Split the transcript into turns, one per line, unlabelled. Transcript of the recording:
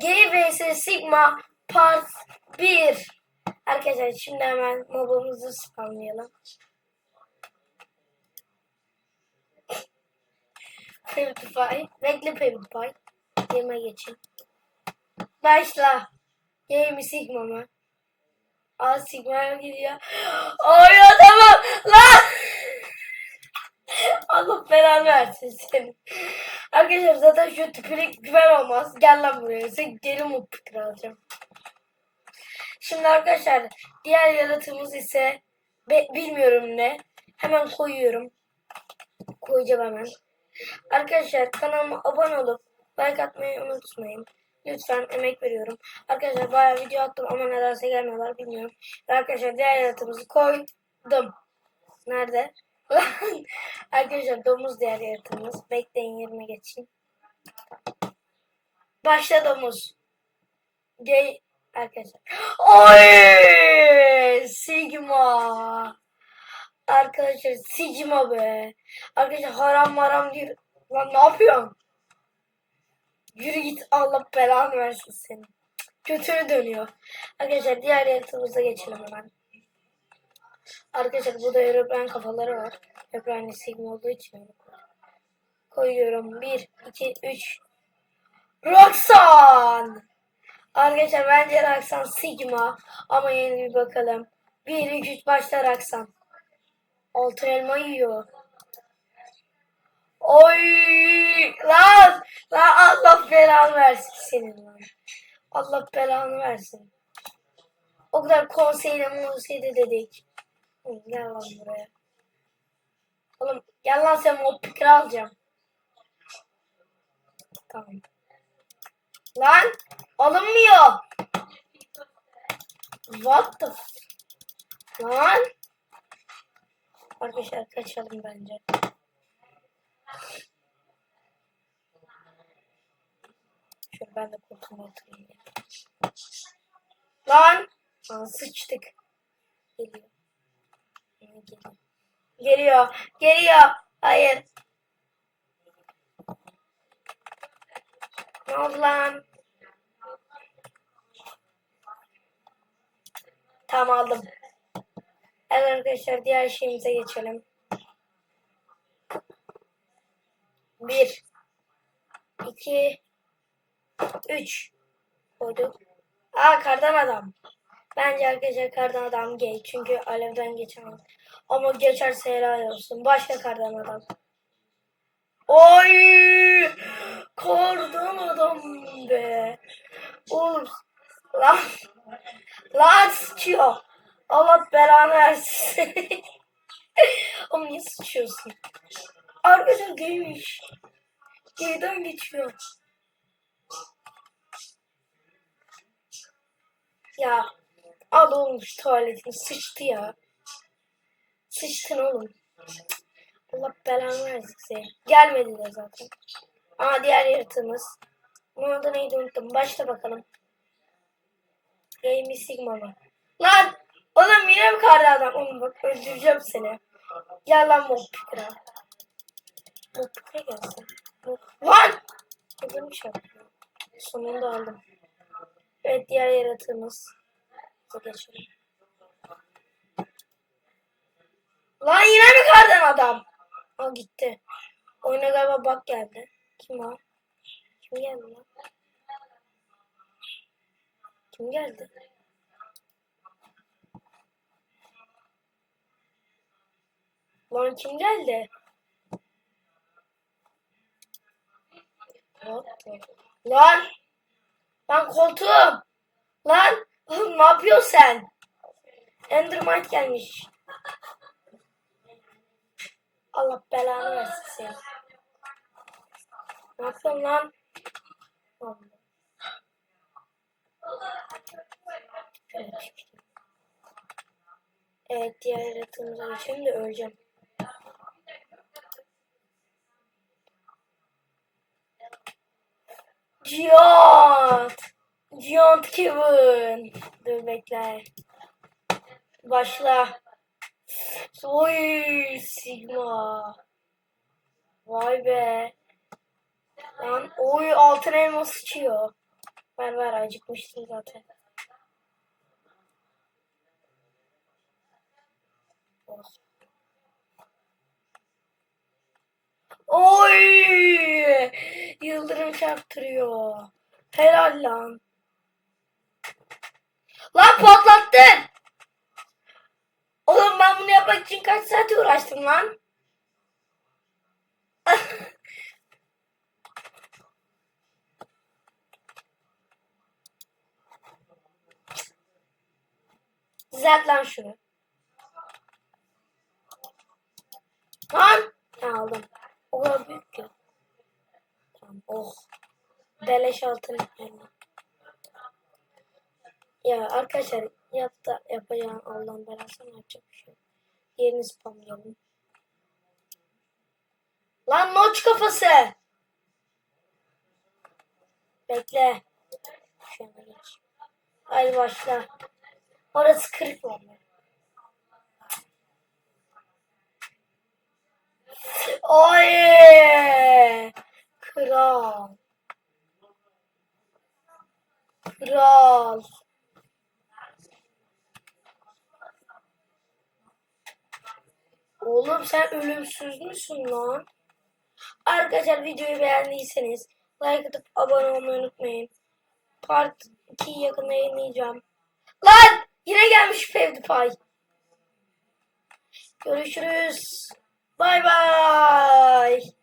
G vs Sigma Part 1. Arkadaşlar şimdi hemen mobamızı spamlayalım. PewDiePie. Bekle PewDiePie. Game'e geçin. Başla. Game Sigma mı? Aa Sigma'ya gidiyor. Ay tamam lan. Allah belanı versin seni. Arkadaşlar zaten şu tipine güven olmaz. Gel lan buraya. Sen mutlu fikir alacağım. Şimdi arkadaşlar diğer yaratığımız ise bilmiyorum ne. Hemen koyuyorum. Koyacağım hemen. Arkadaşlar kanalıma abone olup like atmayı unutmayın. Lütfen emek veriyorum. Arkadaşlar bayağı video attım ama nedense gelmiyorlar bilmiyorum. Ve arkadaşlar diğer yaratığımızı koydum. Nerede? arkadaşlar domuz diğer yaratığımız. Bekleyin yerime geçeyim. Başla domuz. Gay arkadaşlar. Oy! Sigma. Arkadaşlar Sigma be. Arkadaşlar haram maram diyor. Lan ne yapıyorsun? Yürü git Allah belanı versin seni. Götürü dönüyor. Arkadaşlar diğer yaratığımıza geçelim hemen. Arkadaşlar burada European kafaları var. European Sigma olduğu için koyuyorum. koyuyorum. 1, 2, 3. Roxanne! Arkadaşlar bence Roxanne Sigma. Ama yeni bir bakalım. 1, 2, 3 başla Roxanne. Altın elma yiyor. Oy! Lan! Lan Allah belanı versin senin lan. Allah belanı versin. O kadar konseyde monseyde dedik. Gel lan buraya. Oğlum gel lan sen o pikri alacağım. Tamam. Lan alınmıyor. What the Lan. Arkadaşlar kaçalım bence. Şöyle ben de koltuğuma oturayım. Lan! Aa, sıçtık. Geliyor. Yine Geliyor. Geliyor. Geliyor. Hayır. Ne oldu lan? Tamam aldım. Evet arkadaşlar diğer şeyimize geçelim. Bir. iki, Üç. Koyduk. Aa kardan adam. Bence arkadaşlar kardan adam gay. Çünkü alevden geçemez. Ama geçerse helal olsun. Başka kardan adam. Oy! Kardan adam be. Uf. Lan. Lan sıçıyor. Allah belanı versin. Oğlum niye sıçıyorsun? Arkadaşlar gaymiş. Gayden geçiyor. Ya al oğlum şu tuvaletini sıçtı ya. Sıçtın oğlum. Allah belanı versin seni. Gelmedi de zaten. Ama diğer yaratığımız. Bunun adı neydi unuttum. Başla bakalım. Game Sigma mı? Lan! Oğlum yine mi kardı adam? Oğlum bak öldüreceğim seni. Gel lan Mob Pikra. Mob Pikra gelsin. Lan! Ödüm çarpıyor. Sonunda aldım. Evet diğer yaratığımız. Lan yine mi kardan adam? Aa gitti. Oyuna galiba bak geldi. Kim o? Kim geldi lan? Kim geldi? Lan kim geldi? Lan! Lan koltuğum! Lan! Oğlum ne yapıyorsun sen? Endermite gelmiş. Allah belanı versin seni. Ne yapıyorsun lan? Çıkayım. Evet diğer yaratığımıza geçelim de öleceğim. Giant! Giant Kevin! Dur bekle. Başla. Oy Sigma. Vay be. Lan oy altın elma sıçıyor. Ver ver acıkmıştım zaten. Oh. Oy! Yıldırım çarptırıyor. Helal lan. Lan patlattın. Oğlum ben bunu yapmak için kaç saat uğraştım lan? Düzelt lan şunu. Lan! Aldım. O kadar büyük ki. Oh. Beleş altın. Ya arkadaşlar yap da yapacağım Allah'ın belasını yapacak bir şey. Yerini spamlayalım. Lan noç kafası. Bekle. Şuna geç. Hadi başla. Orası kırık mı? Oy! Kral. Kral. Oğlum sen ölümsüz müsün lan? Arkadaşlar videoyu beğendiyseniz like atıp abone olmayı unutmayın. Part 2'yi yakında yayınlayacağım. Lan! Yine gelmiş PewDiePie. Görüşürüz. Bay bay.